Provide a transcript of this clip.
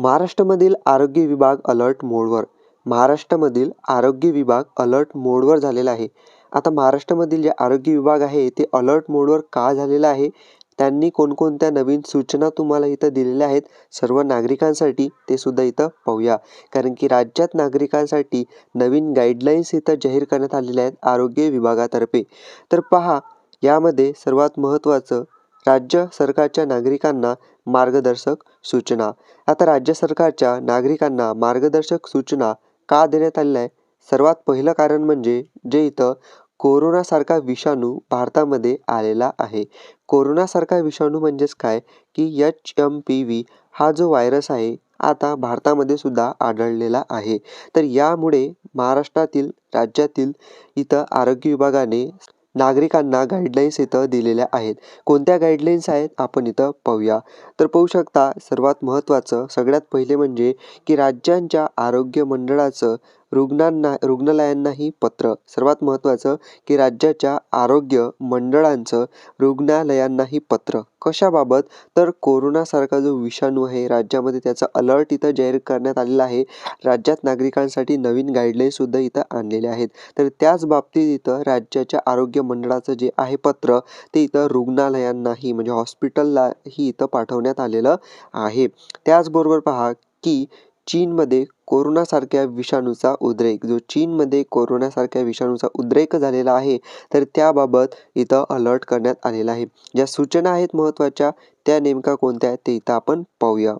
महाराष्ट्रामधील आरोग्य विभाग अलर्ट मोडवर. महाराष्ट्रामधील आरोग्य विभाग अलर्ट मोडवर झालेला आहे. आता महाराष्ट्रामधील जे आरोग्य विभाग आहे ते अलर्ट मोडवर का झालेलं आहे? त्यांनी कोणकोणत्या नवीन सूचना तुम्हाला इथं दिलेल्या आहेत? सर्व नागरिकांसाठी ते सुद्धा इथं पाहूया. कारण की राज्यात नागरिकांसाठी नवीन गाईडलाईन्स इथं जाहीर करण्यात आलेल्या आहेत आरोग्य विभागातर्फे. तर पहा यामध्ये सर्वात महत्त्वाचं राज्य सरकारच्या नागरिकांना मार्गदर्शक सूचना. आता राज्य सरकारच्या नागरिकांना मार्गदर्शक सूचना का देण्यात आलेल्या आहे सर्वात पहिलं कारण म्हणजे जे इथं कोरोनासारखा विषाणू भारतामध्ये आलेला आहे. कोरोनासारखा विषाणू म्हणजेच काय? की एच एम पी व्ही हा जो व्हायरस आहे आता भारतामध्ये सुद्धा आढळलेला आहे. तर यामुळे महाराष्ट्रातील राज्यातील इथं आरोग्य विभागाने नागरिकांना गाईडलाईन्स इथं दिलेल्या आहेत. कोणत्या गाईडलाईन्स आहेत? आपण इथं पाहूया. तर पाहू शकता सर्वात महत्त्वाचं सगळ्यात पहिले म्हणजे की राज्यांच्या आरोग्य मंडळाचं रुग्णांना रुग्णालयांनाही पत्र. सर्वात महत्त्वाचं की राज्याच्या आरोग्य मंडळांचं रुग्णालयांनाही पत्र. कशाबाबत? तर कोरोनासारखा जो विषाणू आहे राज्यामध्ये त्याचा अलर्ट इथं जाहीर करण्यात आलेला आहे. राज्यात नागरिकांसाठी नवीन गाईडलाईनसुद्धा इथं आणलेले आहेत. तर त्याच बाबतीत इथं राज्याच्या आरोग्य मंडळाचं जे आहे पत्र ते इथं रुग्णालयांनाही म्हणजे हॉस्पिटललाही इथं पाठवण्यात आलेलं आहे. त्याचबरोबर पहा की चीनमध्ये कोरोनासारख्या विषाणूचा उद्रेक जो चीनमध्ये कोरोनासारख्या विषाणूचा उद्रेक झालेला आहे तर त्याबाबत इथं अलर्ट करण्यात आलेला आहे. ज्या सूचना आहेत महत्त्वाच्या त्या नेमका कोणत्या आहेत ते इथं आपण पाहूया.